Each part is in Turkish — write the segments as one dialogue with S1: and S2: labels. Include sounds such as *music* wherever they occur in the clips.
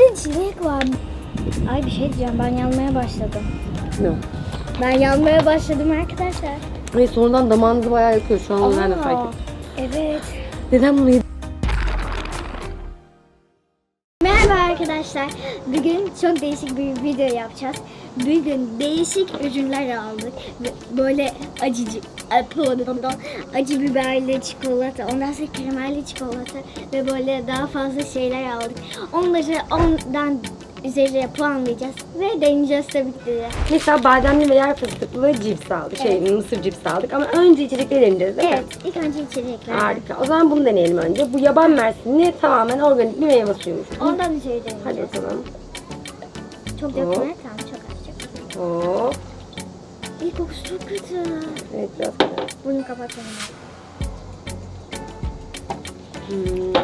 S1: de çilek var. Ay bir şey diyeceğim ben yanmaya başladım.
S2: Ne?
S1: Ben yanmaya başladım arkadaşlar.
S2: Ve sonradan damağınızı bayağı yakıyor şu an ben de fark
S1: Aa,
S2: ettim.
S1: Evet.
S2: Neden bunu yedim?
S1: Merhaba arkadaşlar. Bugün çok değişik bir video yapacağız. Bugün değişik ürünler aldık. Böyle acıcı, acı biberli çikolata, ondan sonra karamelli çikolata ve böyle daha fazla şeyler aldık. Onları ondan üzerine puanlayacağız ve deneyeceğiz tabii ki de.
S2: Mesela bademli ve yer fıstıklı cips aldık. Şey mısır cips aldık ama önce içecekleri deneyeceğiz değil
S1: Evet,
S2: mi?
S1: ilk önce içecekler.
S2: Harika. O zaman bunu deneyelim önce. Bu yaban mersinli tamamen organik bir meyve suyumuş.
S1: Ondan üzeri
S2: Hadi
S1: deneyeceğiz. Çok
S2: Hop.
S1: dökme, tamam çok az çok.
S2: Hop.
S1: İlk kokusu çok kötü.
S2: Evet biraz kadar.
S1: Bunu kapatalım.
S2: Hmm.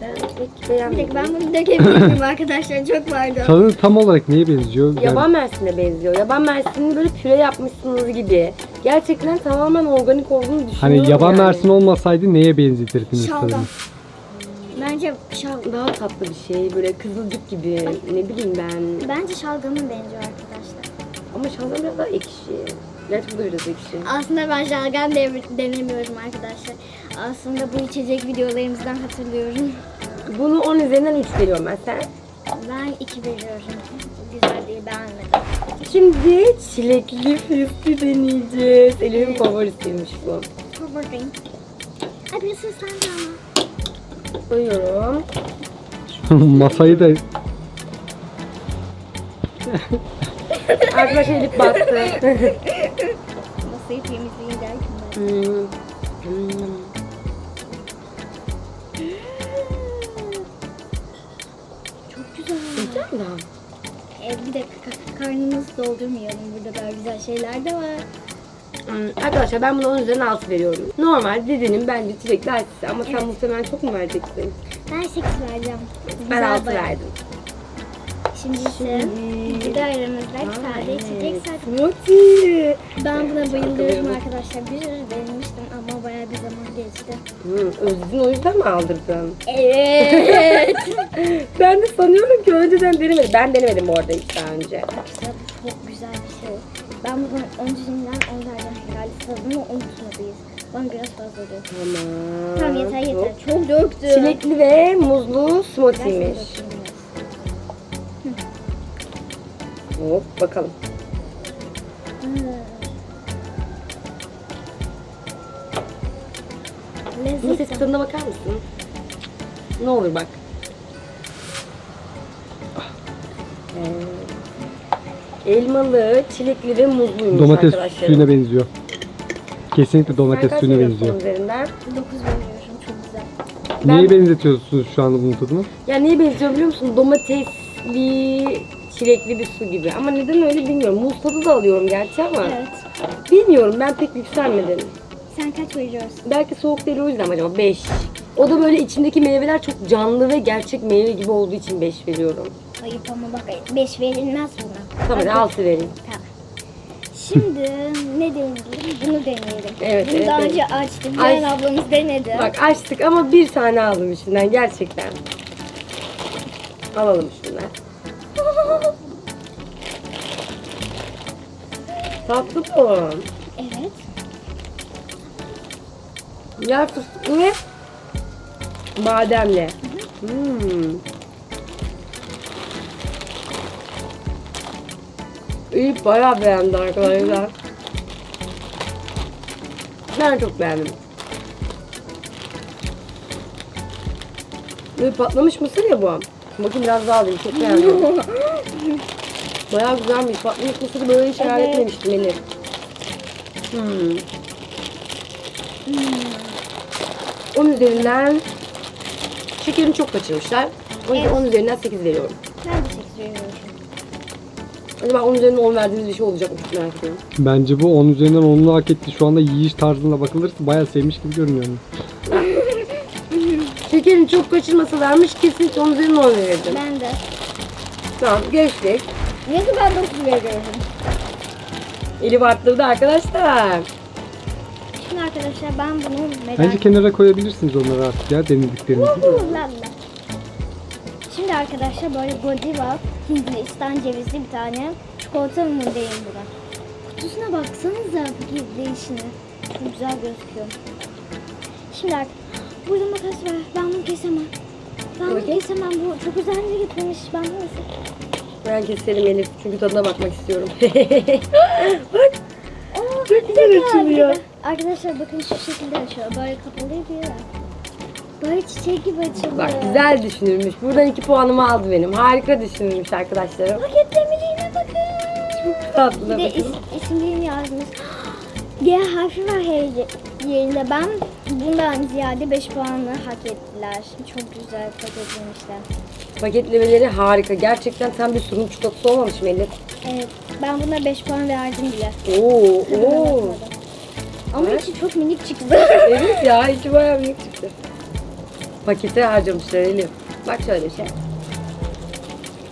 S2: Ben pek
S1: Bir
S2: beğenmedim.
S1: dakika ben bunu dökebilir miyim *laughs* arkadaşlar? Çok pardon.
S3: Tadı tam olarak neye benziyor? Yani
S2: Yaban mersine benziyor. Yaban mersini böyle püre yapmışsınız gibi. Gerçekten tamamen organik olduğunu düşünüyorum
S3: hani yaban
S2: yani.
S3: mersin olmasaydı neye benzetirdiniz
S1: Şalgam.
S3: tadını?
S1: Bence şal
S2: Daha tatlı bir şey. Böyle kızılcık gibi. Ne bileyim ben.
S1: Bence şalgamın benziyor arkadaşlar.
S2: Ama şalgam biraz daha ekşi. Gerçi bu da biraz ekşi.
S1: Aslında ben şalgam de- denemiyorum arkadaşlar. Aslında bu içecek videolarımızdan hatırlıyorum.
S2: Bunu 10 üzerinden 3 veriyorum ben. Sen?
S1: Ben iki veriyorum. Güzel değil beğenmedim.
S2: Şimdi çilekli füstü deneyeceğiz. Elimin favorisiymiş bu.
S1: Favorim. Ay bir seslendi ama.
S2: Koyuyorum. *laughs*
S3: Masayı da *laughs*
S2: Arkadaşlar Elif baktı.
S1: Masayı temizleyin derken.
S2: Hmm. Hmm.
S1: Çok güzel.
S2: Güzel mi?
S1: E, bir dakika karnınızı doldurmayalım. Burada daha güzel şeyler de var.
S2: Hmm, Arkadaşlar ben buna 10 üzerinden 6 veriyorum. Normal dediğinin bence çilekli acısı ama sen muhtemelen çok mu vereceksin?
S1: Ben 8 vereceğim.
S2: Ben
S1: Güzel
S2: 6
S1: bayağı.
S2: verdim.
S1: Şimdi ise bir de aramızda sade içecek.
S2: Smoothie.
S1: Ben buna bayılıyorum
S2: Bayıldım.
S1: arkadaşlar. Bir sürü denemiştim ama bayağı bir zaman geçti.
S2: Hmm, Özgün o yüzden mi aldırdın?
S1: Evet. *laughs*
S2: Ben de sanıyorum ki önceden denemedim. Ben denemedim bu arada hiç daha önce.
S1: Arkadaşlar bu çok güzel bir şey. Ben buna öncesinden 10 verdim Tadını unutmalıyız. Bana biraz fazla oluyor.
S2: Tamam.
S1: Tamam yeter yeter. Çok döktü.
S2: Çilekli ve muzlu smoothie'miş.
S1: döktüm.
S2: Hop bakalım.
S1: Hmm.
S2: Bunun ses tadına bakar mısın? Ne olur bak. Ee, elmalı, çilekli ve muzluymuş
S3: domates
S2: arkadaşlar.
S3: suyuna benziyor. Kesinlikle domates suyuna benziyor.
S2: Üzerinden?
S1: 9 veriyorum çok güzel.
S2: Ben-
S3: Neye benzetiyorsunuz şu anda bunun tadını?
S2: Ya neye benziyor biliyor musun? Domatesli, çilekli bir su gibi. Ama neden öyle bilmiyorum. Muz tadı da alıyorum gerçi ama.
S1: Evet.
S2: Bilmiyorum ben pek yükselmedim.
S1: Sen kaç veriyorsun?
S2: Belki soğuk değil o yüzden mi acaba 5. O da böyle içindeki meyveler çok canlı ve gerçek meyve gibi olduğu için 5 veriyorum.
S1: Ayıp ama bak 5 verilmez buna.
S2: Tamam Hadi. 6 vereyim.
S1: Şimdi ne deneyelim? Bunu deneyelim.
S2: Evet,
S1: Bunu
S2: evet,
S1: daha
S2: evet.
S1: önce açtık. Ceren ablamız denedi.
S2: Bak açtık ama bir tane aldım içinden gerçekten. Alalım şunlar. *laughs* Tatlı bu.
S1: Evet.
S2: Yer fıstıklı ve bademli. Hmm. İyi bayağı beğendi arkadaşlar. Ben çok beğendim. Böyle patlamış mısır ya bu. Bakın biraz daha alayım çok beğendim. *laughs* bayağı güzelmiş. Patlamış mısırı böyle hiç hayal etmemiştim Elif. Hmm. 10 üzerinden şekerini çok kaçırmışlar. O yüzden
S1: Evet.
S2: 10 üzerinden 8 veriyorum.
S1: Ben de 8 veriyorum.
S2: Acaba 10 üzerinden 10 verdiğiniz bir şey olacak mı ediyorum.
S3: Bence bu 10 üzerinden 10'unu hak etti. Şu anda yiyiş tarzına bakılırsa bayağı sevmiş gibi görünüyor. *laughs*
S2: Şekerini çok kaçırmasalarmış kesinlikle 10 üzerinden 10 verirdim.
S1: Ben de.
S2: Tamam geçtik.
S1: Neyse ben 9 veriyorum.
S2: Elif arttırdı arkadaşlar.
S1: Şimdi arkadaşlar ben bunu merak
S3: Bence kenara koyabilirsiniz onları artık ya denediklerinizi.
S1: Lalla. Şimdi arkadaşlar böyle Godiva Hindistan cevizli bir tane çikolata diyeyim buna. Kutusuna baksanıza değişine. Çok güzel gözüküyor. Şimdi burada makas var. Ben bunu kesemem. Ben bunu
S2: Bakayım.
S1: kesemem. Bu çok güzel bir getirmiş. Ben bunu?
S2: Ben keserim Elif çünkü tadına bakmak istiyorum. *laughs* Bak.
S1: Aa,
S2: Çok
S1: bir
S2: güzel
S1: bir
S2: açılıyor.
S1: Arkadaşlar bakın şu şekilde açıyor. Böyle kapalıydı ya. Böyle çiçek gibi açılıyor.
S2: Bak güzel düşünülmüş. Buradan iki puanımı aldı benim. Harika düşünülmüş arkadaşlarım.
S1: Paketlemeliğine bakın.
S2: Çok tatlı.
S1: Bir de
S2: bakın.
S1: is, isimlerini yazmış. G harfi var her yerinde. Ben bundan ziyade 5 puanı hak ettiler. Çok güzel paketlemişler.
S2: Paketlemeleri harika. Gerçekten tam bir sunum çikolatası olmamış mı Elif?
S1: Evet. Ben buna 5 puan verdim bile.
S2: Oo,
S1: Tadına
S2: oo.
S1: bakmadım. Ama
S2: Evet.
S1: içi çok minik çıktı. *laughs*
S2: evet ya içi bayağı büyük çıktı. Pakete harcamışlar Elif. Bak şöyle şey.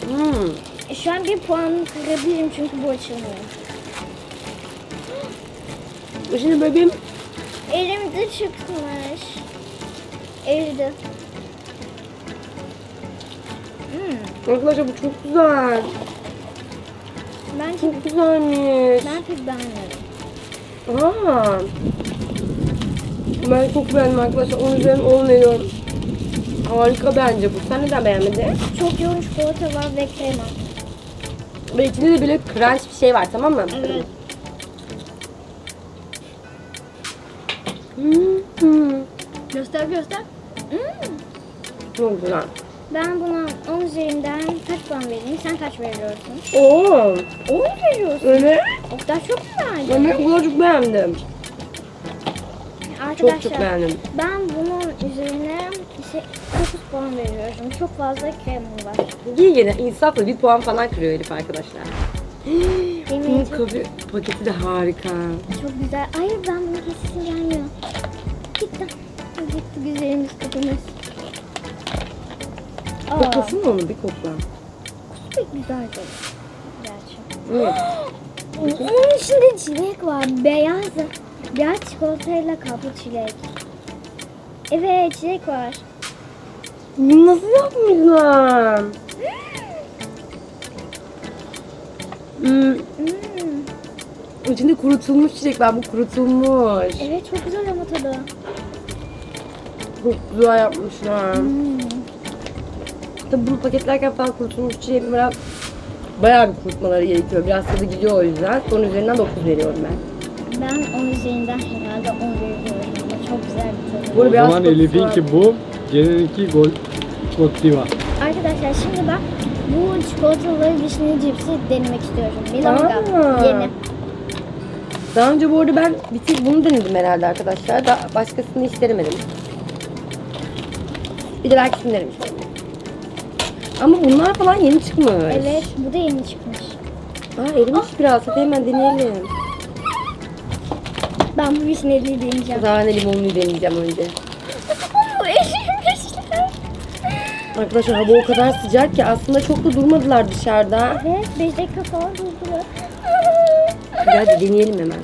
S2: Hmm.
S1: Şu an bir puan kırabilirim çünkü bu açılmıyor.
S2: Şimdi bebeğim
S1: Elimde çıkmış. Eridi. Hmm.
S2: arkadaşlar bu çok güzel.
S1: Ben çok,
S2: güzelmiş.
S1: ben pek beğenmedim.
S2: Aa. Ben çok beğendim arkadaşlar. 10 üzerinden 10 veriyorum. Harika bence bu. Sen neden beğenmedin?
S1: Çok yoğun çikolata var ve krema.
S2: Ve içinde de böyle crunch bir şey var tamam mı?
S1: Evet.
S2: Hmm.
S1: Göster göster. Hmm.
S2: Çok güzel.
S1: Ben buna 10 üzerinden kaç puan vereyim? Sen kaç veriyorsun?
S2: Oo.
S1: 10 veriyorsun.
S2: Evet.
S1: O kadar çok mu verdin?
S2: Ben bu kadar çok beğendim.
S1: Arkadaşlar
S2: Çok çok beğendim.
S1: ben bunun üzerine işte 9 puan veriyorum. Çok fazla krema var.
S2: İyi gene insafla bir puan falan kırıyor Elif arkadaşlar. *gasps* Bunun
S1: çok,
S2: kafe paketi de harika.
S1: çok güzel. Hayır ben bunu kesin gelmiyor. Gitti. Gitti güzelimiz. Aa,
S2: Koklasın onu bir kokla.
S1: pek güzeldi. Gerçi.
S2: Evet. *gasps*
S1: Onun içinde çilek var. Beyaz. Beyaz çikolatayla kaplı çilek. Evet çilek var.
S2: Bunu nasıl yapmışlar? Hmm.
S1: Hmm.
S2: İçinde kurutulmuş çiçek var. Bu kurutulmuş.
S1: Evet çok güzel ama tadı.
S2: Çok güzel yapmışlar.
S1: Hmm.
S2: Tabii bunu paketlerken falan kurutulmuş çiçeği biraz bayağı bir kurutmaları gerekiyor. Biraz tadı gidiyor o yüzden. Onun üzerinden 9 veriyorum ben.
S1: Ben 10 üzerinden herhalde 10 veriyorum çok güzel bir tadı.
S2: Bu
S3: O
S2: biraz
S3: zaman Elif'inki
S2: var.
S3: bu. Ceren'inki gol Godiva.
S1: Arkadaşlar şimdi ben bu çikolatalı vişne cipsi denemek istiyorum. Milonga
S2: Aa.
S1: yeni.
S2: Daha önce bu arada ben bir tek bunu denedim herhalde arkadaşlar. Da başkasını hiç denemedim. Bir de belki şunu denemiştim. Ama bunlar falan yeni çıkmış.
S1: Evet bu da yeni çıkmış.
S2: Aa erimiş biraz. Hadi hemen deneyelim.
S1: Ben bu vişneliği deneyeceğim.
S2: de limonluyu deneyeceğim önce. Arkadaşlar hava o kadar sıcak ki aslında çok da durmadılar dışarıda.
S1: Evet 5 dakika falan durdular.
S2: Hadi, deneyelim hemen.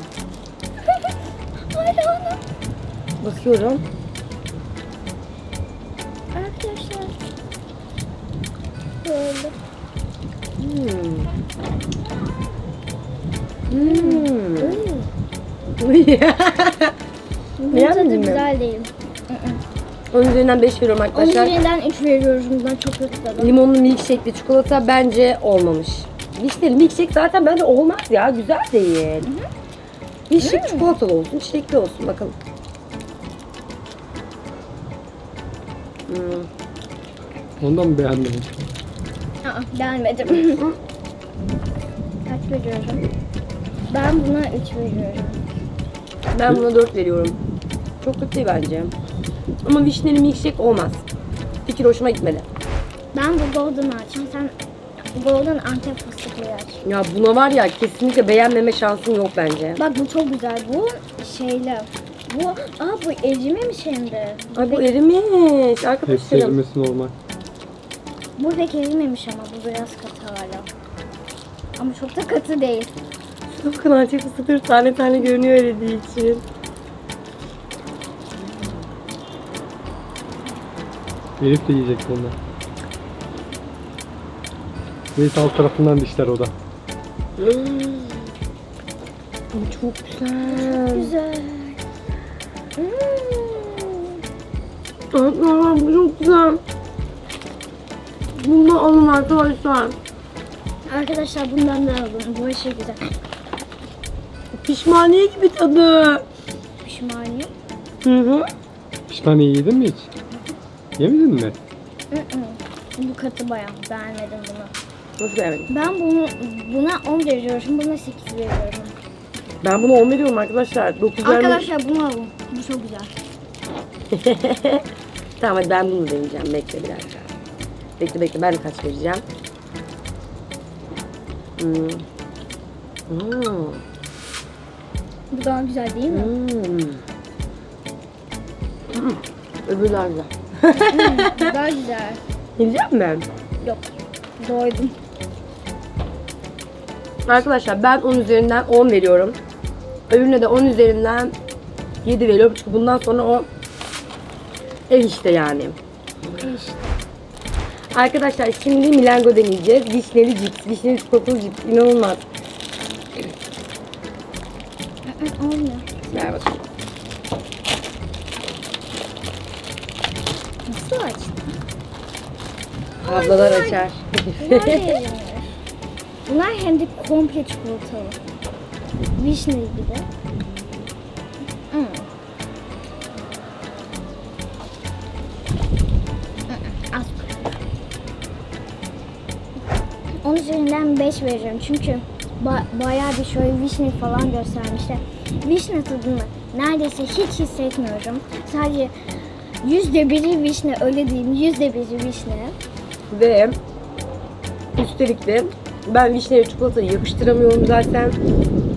S2: *laughs* Bakıyorum.
S1: Arkadaşlar. Böyle.
S2: Hmm. Hmm. *laughs*
S1: Bunun
S2: Beğenmedin
S1: tadı güzel değil.
S2: Onun üzerinden 5 veriyorum
S1: Onun
S2: arkadaşlar.
S1: üzerinden 3 veriyoruz. Bundan çok kötü tadı.
S2: Limonlu milkshake'li çikolata bence olmamış. Vişneli milkshake zaten bence olmaz ya. Güzel değil. Milkshake çikolatalı olsun, çilekli olsun bakalım. Hmm.
S3: Ondan mı beğenmedin?
S1: Aa, beğenmedim. Kaç veriyorum? Ben buna 3 veriyorum.
S2: Ben buna 4 veriyorum. Çok kötü değil bence. Ama vişneli milkshake olmaz. Fikir hoşuma gitmedi.
S1: Ben bu golden'ı açacağım. Sen golden antep fıstıklı aç.
S2: Ya buna var ya kesinlikle beğenmeme şansım yok bence.
S1: Bak bu çok güzel. Bu şeyli. Bu, aa bu erimemiş hem de.
S2: Ay bu erimiş
S3: Hepsi
S2: arkadaşlarım.
S3: erimesi normal.
S1: Bu pek erimemiş ama bu biraz katı hala. Ama çok da katı değil.
S2: Şuna bakın antep fıstığı tane tane görünüyor eridiği için.
S3: Elif de yiyecek ondan. Neyse alt tarafından dişler o da.
S2: Hmm. Bu çok güzel.
S1: Güzel. Hmm.
S2: Arkadaşlar bu çok güzel. Bunu alın arkadaşlar.
S1: Arkadaşlar bundan da alın. Bu aşırı güzel.
S2: Pişmaniye gibi tadı.
S1: Pişmaniye.
S2: Hı hı.
S3: Pişmaniye yedin mi hiç? Yemedin mi?
S1: Hı hı. Bu katı bayağı. Beğenmedim bunu.
S2: Nasıl beğenmedin?
S1: Ben bunu buna 10 veriyorum. Buna 8 veriyorum.
S2: Ben bunu 10 veriyorum arkadaşlar. 9 vermem-
S1: Arkadaşlar bunu alın. Bu çok güzel. *laughs*
S2: tamam hadi ben bunu deneyeceğim. Bekle bir dakika. Bekle bekle ben kaç vereceğim. Hmm. Hmm.
S1: Bu daha güzel değil mi?
S2: Hmm. Hmm. Öbürü daha güzel.
S1: Daha güzel.
S2: Yiyecek mi?
S1: Yok. Doydum.
S2: Arkadaşlar ben 10 üzerinden 10 veriyorum. Öbürüne de 10 üzerinden 7 veriyorum. Çünkü bundan sonra o ev işte yani.
S1: İşte.
S2: Arkadaşlar şimdi Milango deneyeceğiz. Vişneli cips, vişneli çikolatalı cips. İnanılmaz.
S1: Olmuyor.
S2: Ver bakalım.
S1: Nasıl açtın?
S2: Ablalar açar.
S1: Bunlar. Bunlar hem de komple çikolatalı. Vişne gibi. Hmm. Az. Onun üzerinden 5 veriyorum çünkü ba- bayağı bir şöyle vişne falan göstermişler. Vişne tadını neredeyse hiç hissetmiyorum. Sadece yüzde biri vişne öyle diyeyim yüzde biri vişne.
S2: Ve üstelik de ben vişneli çikolatayı yakıştıramıyorum zaten.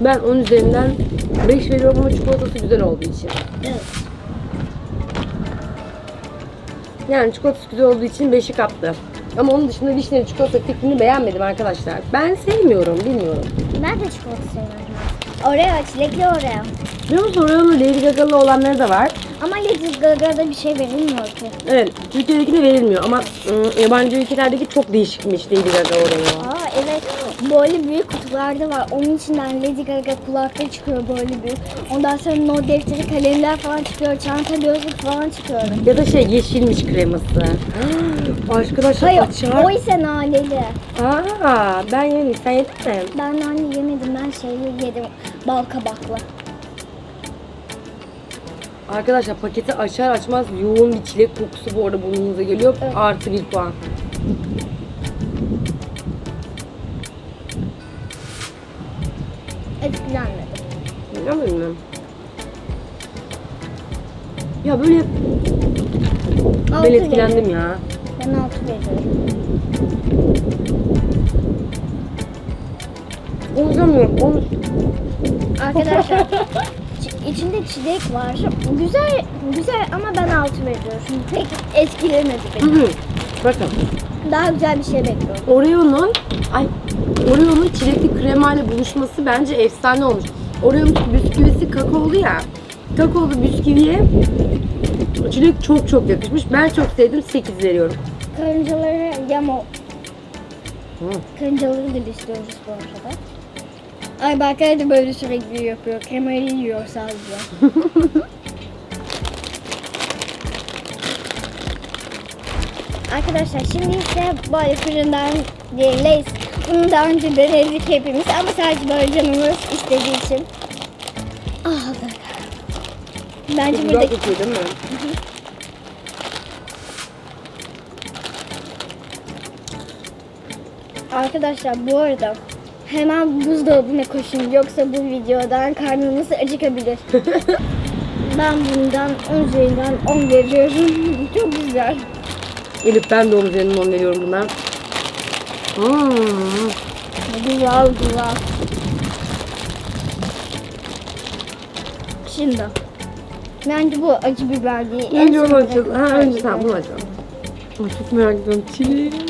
S2: Ben 10 üzerinden 5 veriyorum ama çikolatası güzel olduğu için.
S1: Evet.
S2: Yani çikolatası güzel olduğu için 5'i kaptı. Ama onun dışında vişneli çikolata fikrini beğenmedim arkadaşlar. Ben sevmiyorum, bilmiyorum.
S1: Ben de çikolata seviyorum. Oreo, çilekli Oreo.
S2: Biliyor musun Oreo'nun Lady Gaga'lı olanları da var.
S1: Ama Lady Gaga'da bir şey verilmiyor ki.
S2: Evet, Türkiye'dekine verilmiyor ama ıı, yabancı ülkelerdeki çok değişikmiş Lady Gaga Oreo.
S1: Aa evet, böyle büyük kutularda var. Onun içinden Lady Gaga kulaklığı çıkıyor böyle büyük. Ondan sonra not defteri, kalemler falan çıkıyor. Çanta, gözlük falan çıkıyor.
S2: Ya da şey yeşilmiş kreması. *gasps* Arkadaşlar
S1: Hayır,
S2: açar.
S1: o ise naneli.
S2: Aa, ben yemedim. Sen yedin mi?
S1: Ben nane yemedim, ben şeyi yedim. Bal kabaklı.
S2: Arkadaşlar paketi açar açmaz yoğun bir çilek kokusu bu arada burnunuza geliyor.
S1: Evet.
S2: Artı bir puan.
S1: Etkilenmedim.
S2: Biliyor musun? Ya böyle
S1: Altı
S2: ben etkilendim
S1: veriyorum.
S2: ya.
S1: Ben altı veriyorum.
S2: Konuşamıyorum. Konuş.
S1: Arkadaşlar *laughs* içinde çilek var. Güzel güzel ama ben altı veriyorum. Pek etkilemedi
S2: Hı
S1: beni.
S2: hı. Bakın.
S1: Daha güzel bir şey bekliyorum.
S2: Oreo'nun ay Oreo'nun çilekli kremayla buluşması bence efsane olmuş. Oreo'nun bisküvisi kakaolu ya. Kakaolu bisküviye çilek çok çok yakışmış. Ben çok sevdim. 8 veriyorum.
S1: Karıncaları yama
S2: Hı.
S1: karıncaları da istiyoruz bu arada. Ay Berkay da böyle sürekli yapıyor. Kremayı yiyor sadece. *laughs* Arkadaşlar şimdi ise böyle fırından değil, Lay's. Bunu daha önce denedik hepimiz ama sadece böyle canımız istediği için aldık. Bence
S2: Güzel
S1: buradaki
S2: kokuyor değil mi?
S1: Arkadaşlar bu arada hemen buzdolabına koşun yoksa bu videodan karnınız acıkabilir. *laughs* ben bundan 10 üzerinden 10 veriyorum. *laughs* Çok güzel.
S2: Elif ben de onun üzerinden 10 veriyorum buna. Hmm.
S1: Güzel güzel. Şimdi. Bence bu acı biber değil.
S2: Önce onu açalım. Ha
S1: acı
S2: önce
S1: biber.
S2: bunu. Ay, çok merak ediyorum. Çilek.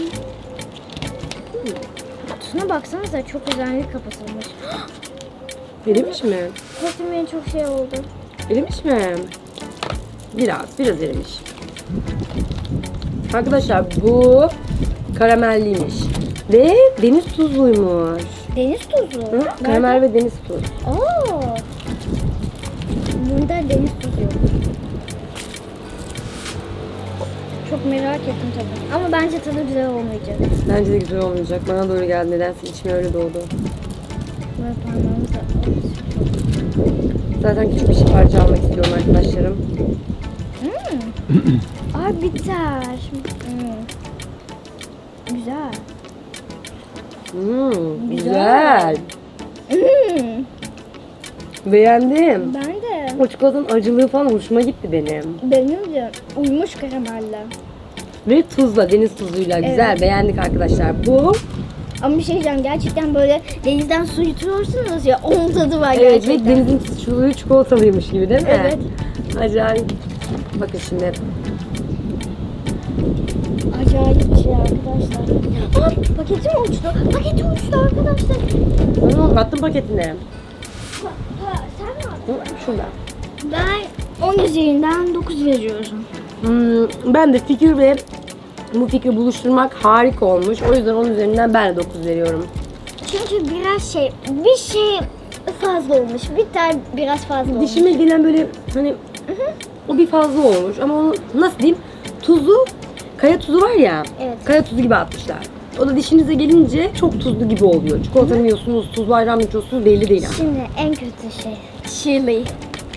S1: Kutusuna baksanıza çok özenli kapatılmış. *gasps*
S2: Erimiş mi?
S1: Kostümün çok şey oldu.
S2: Erimiş mi? Biraz, biraz erimiş. Arkadaşlar bu karamelliymiş. Ve deniz tuzluymuş.
S1: Deniz tuzu.
S2: Hı? Karamel ve deniz tuz.
S1: Oo. Bunda deniz tuzu yok. Çok merak ettim tabii. Ama bence tadı güzel olmayacak.
S2: Bence de güzel olmayacak. Bana doğru geldi. Nedense içime öyle doğdu.
S1: Böyle parmağımı da
S2: Zaten küçük bir şey parça almak istiyorum arkadaşlarım. *clears throat*
S1: Ay bitter. Hmm. Güzel.
S2: Hmm,
S1: Güzel.
S2: güzel.
S1: Hmm.
S2: Beğendim.
S1: Ben de.
S2: O çikolatanın acılığı falan hoşuma gitti benim.
S1: Benim de uymuş karamelle.
S2: Ve tuzla, deniz tuzuyla güzel.
S1: Evet.
S2: Beğendik arkadaşlar. Bu
S1: Ama bir şey diyeceğim gerçekten böyle denizden su yutuyorsunuz ya onun tadı var
S2: evet
S1: gerçekten.
S2: ve denizin suyu çikolatalıymış gibi değil mi?
S1: Evet.
S2: Acayip. Bakın şimdi.
S1: Acayip bir şey arkadaşlar. Aa, paketim uçtu. Paketim uçtu arkadaşlar.
S2: Oldu? Attım paketine. Şurada.
S1: Ben 10 üzerinden 9 veriyorum.
S2: Hmm, ben de fikir ve bu fikri buluşturmak harika olmuş. O yüzden onun üzerinden ben de 9 veriyorum.
S1: Çünkü biraz şey, bir şey fazla olmuş. Bir tane biraz fazla olmuş.
S2: Dişime gelen böyle hani o bir fazla olmuş ama onu nasıl diyeyim tuzu kaya tuzu var ya
S1: Evet.
S2: kaya tuzu gibi atmışlar. O da dişinize gelince çok tuzlu gibi oluyor. Çikolata mı yiyorsunuz, tuzlu ayran içiyorsunuz belli değil. yani.
S1: Şimdi en kötü şey. Chili.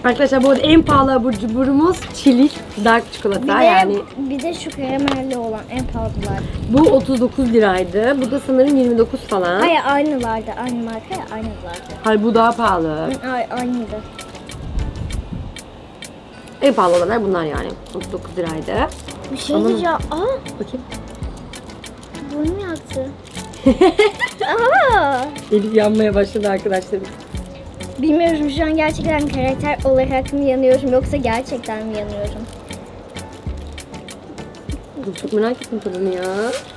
S2: Arkadaşlar bu arada en pahalı abur cuburumuz çili dark çikolata
S1: Bir de,
S2: yani.
S1: bir de şu karamelli olan en pahalılar.
S2: Bu 39 liraydı. Bu da sanırım 29 falan.
S1: Hayır aynılardı. Aynı marka ya aynılardı.
S2: Hayır bu daha pahalı.
S1: Ay, aynıydı.
S2: En pahalı olanlar bunlar yani. 39 liraydı.
S1: Bir şey
S2: Ama-
S1: diyeceğim. Aa
S2: Bakayım.
S1: burnum yaktı. *laughs* Aa,
S2: Elif yanmaya başladı arkadaşlar.
S1: Bilmiyorum şu an gerçekten karakter olarak mı yanıyorum yoksa gerçekten mi yanıyorum?
S2: Çok merak ettim tadını ya.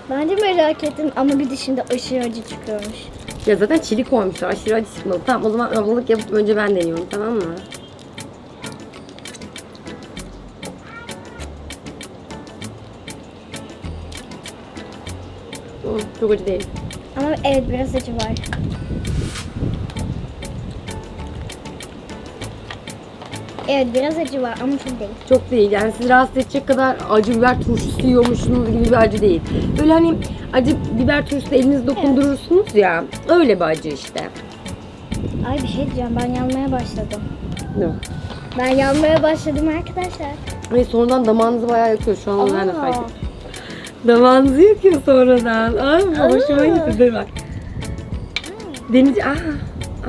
S1: Ben de merak ettim ama bir dişinde aşırı acı çıkıyormuş.
S2: Ya zaten çili koymuşlar. Aşırı acı çıkmadı. Tamam o zaman ablalık yapıp önce ben deniyorum tamam mı? Oh, çok acı değil.
S1: Ama evet biraz acı var. Evet biraz acı var ama çok değil.
S2: Çok değil yani sizi rahatsız edecek kadar acı biber turşusu yiyormuşsunuz gibi bir acı değil. Böyle hani acı biber turşusu elinizi dokundurursunuz ya öyle bir acı işte.
S1: Ay bir şey diyeceğim ben yanmaya başladım.
S2: Yok.
S1: Ben yanmaya başladım arkadaşlar.
S2: Ve sonradan damağınızı bayağı yakıyor şu an ben de fark ettim. Damağınızı yakıyor sonradan. Aa, hoşuma gitti dur bak. Deniz, aa,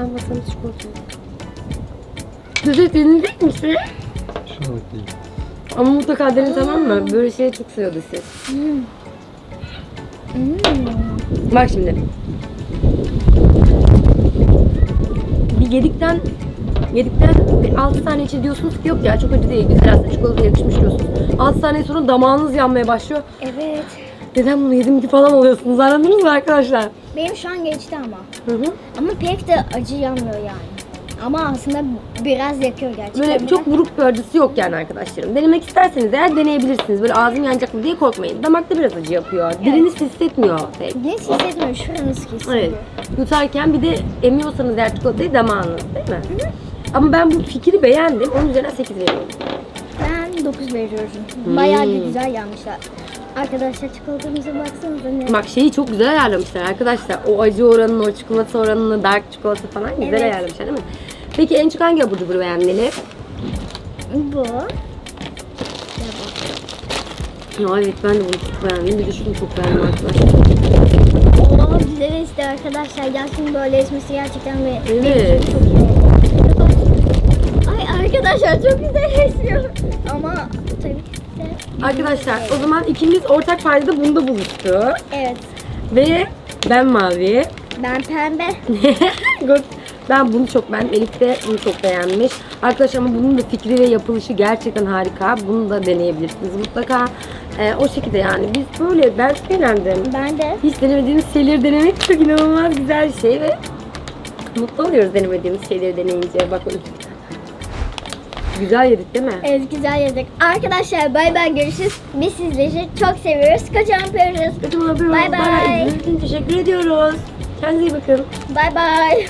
S2: aa masamız çikolata. Güzel deneyecek misin?
S3: Şu an değil.
S2: Ama mutlaka dene tamam mı? Böyle şeyi çok seviyordu siz.
S1: Hmm.
S2: Bak şimdi. Bir yedikten yedikten 6 saniye içinde diyorsunuz ki yok ya çok acı değil güzel aslında çikolata yakışmış diyorsunuz. 6 saniye sonra damağınız yanmaya başlıyor.
S1: Evet.
S2: Neden bunu yedim ki falan oluyorsunuz anladınız mı arkadaşlar?
S1: Benim şu an geçti ama.
S2: Hı hı.
S1: Ama pek de acı yanmıyor yani. Ama aslında biraz yakıyor gerçekten.
S2: Böyle çok buruk bir acısı yok yani arkadaşlarım. Denemek isterseniz eğer deneyebilirsiniz. Böyle ağzım yanacak mı diye korkmayın. Damakta biraz acı yapıyor. Diliniz hissetmiyor pek.
S1: Ne hissetmiyorum şuranız kesiyor.
S2: Evet. Yutarken bir de emiyorsanız eğer çikolatayı damağınız değil mi? Ama ben bu fikri beğendim. Onun üzerine 8 veriyorum.
S1: Ben 9 veriyorum.
S2: Hmm.
S1: Bayağı bir güzel yanmışlar. Arkadaşlar çikolatamıza baksanıza ne?
S2: Bak şeyi çok güzel ayarlamışlar arkadaşlar. O acı oranını, o çikolata oranını, dark çikolata falan güzel
S1: Evet.
S2: ayarlamışlar değil mi? Peki en çok hangi abur cuburu beğendin Elif?
S1: Bu.
S2: Ya evet ben de bunu çok beğendim. Bir de şunu çok beğendim arkadaşlar.
S1: Oo güzel işte arkadaşlar. Yasin böyle esmesi gerçekten ve
S2: Evet.
S1: çok iyi oldu. Ay arkadaşlar çok güzel esiyor. Ama tabii ki de.
S2: Arkadaşlar o zaman ikimiz ortak paydada bunda buluştu.
S1: Evet.
S2: Ve ben mavi.
S1: Ben pembe.
S2: Good. *laughs* *laughs* ben bunu çok beğendim. Elif de bunu çok beğenmiş. Arkadaşlar ama bunun da fikri ve yapılışı gerçekten harika. Bunu da deneyebilirsiniz mutlaka. Ee, o şekilde yani biz böyle ben çok eğlendim.
S1: Ben de.
S2: Hiç denemediğimiz şeyleri denemek çok inanılmaz güzel bir şey ve mutlu oluyoruz denemediğimiz şeyleri deneyince. Bakın. Güzel yedik değil mi?
S1: Evet güzel yedik. Arkadaşlar bay bay görüşürüz. Biz sizleri çok seviyoruz. Kocaman öpüyoruz.
S2: Kocaman öpüyorum.
S1: Bay bay.
S2: Teşekkür ediyoruz. Kendinize iyi bakın.
S1: Bay bay.